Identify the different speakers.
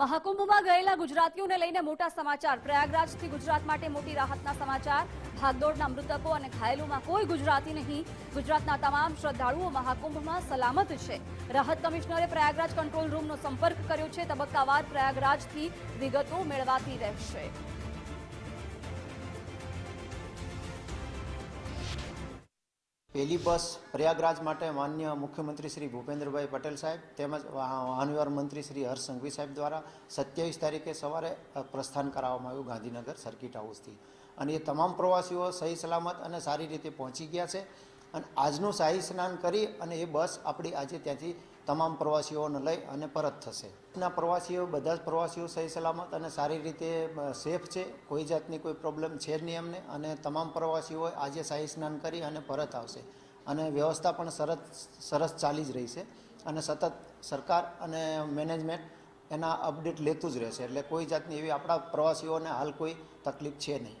Speaker 1: મહાકુંભમાં ગયેલા ગુજરાતીઓને લઈને મોટા સમાચાર. પ્રયાગરાજથી ગુજરાત માટે મોટી રાહતના સમાચાર. ભાગદોડના મૃતકો અને ઘાયલોમાં કોઈ ગુજરાતી નહીં. ગુજરાતના તમામ શ્રદ્ધાળુઓ મહાકુંભમાં સલામત છે. રાહત કમિશનરે પ્રયાગરાજ કંટ્રોલ રૂમનો સંપર્ક કર્યો છે. તબક્કાવાર પ્રયાગરાજથી વિગતો મેળવાતી રહેશે.
Speaker 2: પહેલી બસ પ્રયાગરાજ માટે માન્ય મુખ્યમંત્રી શ્રી ભૂપેન્દ્રભાઈ પટેલ સાહેબ તેમજ વાહન વ્યવહાર મંત્રી શ્રી હર્ષ સંઘવી સાહેબ દ્વારા સત્યાવીસ તારીખે સવારે પ્રસ્થાન કરાવવામાં આવ્યું ગાંધીનગર સર્કિટ હાઉસથી. અને એ તમામ પ્રવાસીઓ સહી સલામત અને સારી રીતે પહોંચી ગયા છે. અને આજનું શાહી સ્નાન કરી અને એ બસ આપણી આજે ત્યાંથી તમામ પ્રવાસીઓને લઈ અને પરત થશે. ના પ્રવાસીઓ, બધા જ પ્રવાસીઓ સહી સલામત અને સારી રીતે સેફ છે. કોઈ જાતની કોઈ પ્રોબ્લેમ છે જ નહીં એમને અને તમામ પ્રવાસીઓ આજે શાહી સ્નાન કરી અને પરત આવશે. અને વ્યવસ્થા પણ સરસ સરસ ચાલી જ રહી છે. અને સતત સરકાર અને મેનેજમેન્ટ એના અપડેટ લેતું જ રહેશે. એટલે કોઈ જાતની એવી આપણા પ્રવાસીઓને હાલ કોઈ તકલીફ છે નહીં.